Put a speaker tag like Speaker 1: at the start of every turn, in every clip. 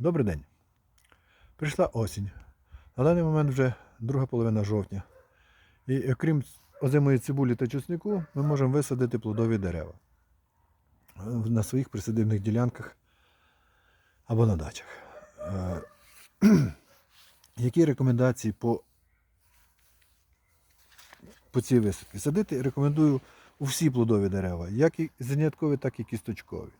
Speaker 1: Добрий день. Прийшла осінь. На даний момент вже друга половина жовтня. І окрім озимої цибулі та чеснику, ми можемо висадити плодові дерева е, на своїх присадибних ділянках або на дачах. Е, Які рекомендації по, по цій висадці? Садити рекомендую у всі плодові дерева, як і зерняткові, так і кісточкові.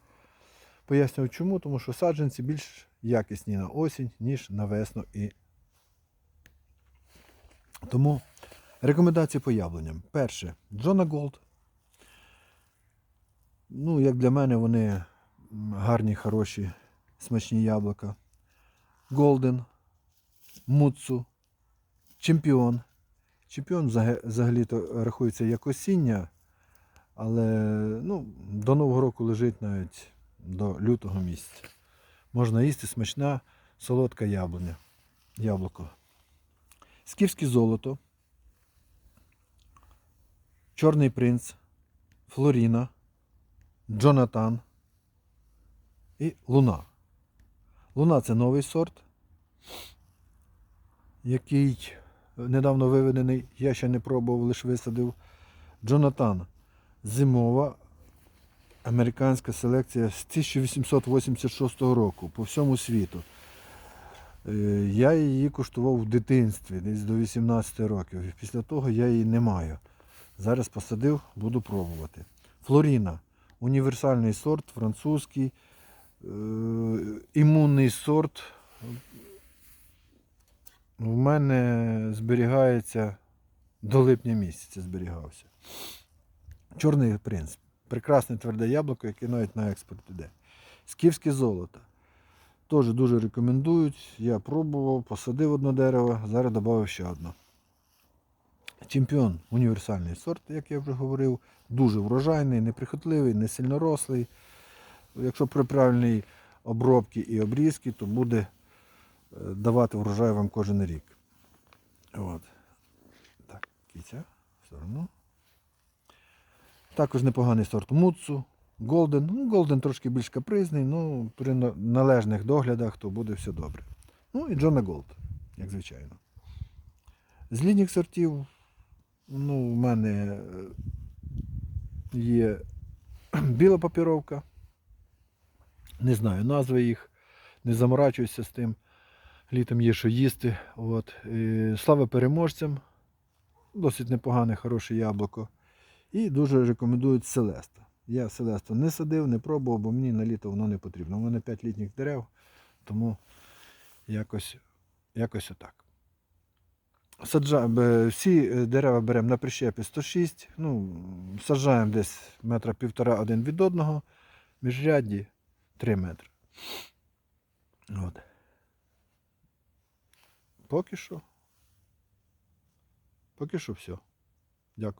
Speaker 1: Пояснюю чому, тому що саджанці більш якісні на осінь, ніж на весну. І... Тому рекомендації по яблуням. Перше, Джона Голд. Ну, як для мене, вони гарні, хороші, смачні яблука. Голден, Муцу, Чемпіон. Чемпіон взагалі-то рахується як осіння, але ну, до Нового року лежить навіть до лютого місяця. Можна їсти смачна солодка яблуня. Яблуко. Скіфське золото. Чорний принц. Флоріна. Джонатан. І Луна. Луна це новий сорт, який недавно виведений, я ще не пробував, лише висадив. Джонатан. Зимова американська селекція з 1886 року по всьому світу. Е, Я її куштував в дитинстві, десь до 18 років. Після того я її не маю. Зараз посадив, буду пробувати. Флоріна універсальний сорт, французький, е, імунний сорт. В мене зберігається до липня місяця зберігався. Чорний принц. Прекрасне тверде яблуко, яке навіть на експорт іде. Скіфське золото. Теж дуже рекомендують. Я пробував, посадив одне дерево, зараз додав ще одне. Чемпіон універсальний сорт, як я вже говорив, дуже врожайний, неприхотливий, не сильно рослий. Якщо при правильній обробці і обрізці, то буде е, давати врожай вам кожен рік. От. Так, кіця, в сторону. Також непоганий сорт Муцу, Голден. Ну, Голден трошки більш капризний, ну при належних доглядах то буде все добре. Ну і Джона Голд, як звичайно. З літніх сортів, ну, в мене е, є біла папіровка. Не знаю назви їх, не заморачуюся з тим. Літом є що їсти. От. Е, Слава переможцям. Досить непогане, хороше яблуко. І дуже рекомендують Селеста. Я Селесту не садив, не пробував, бо мені на літо воно не потрібно. У мене 5 літніх дерев, тому якось, якось отак. Саджа... бе- Всі е, дерева беремо на прищепі 106, ну, саджаємо десь метра півтора один від одного, міжрядді 3 метри. От. Поки що. Поки що все. Дякую.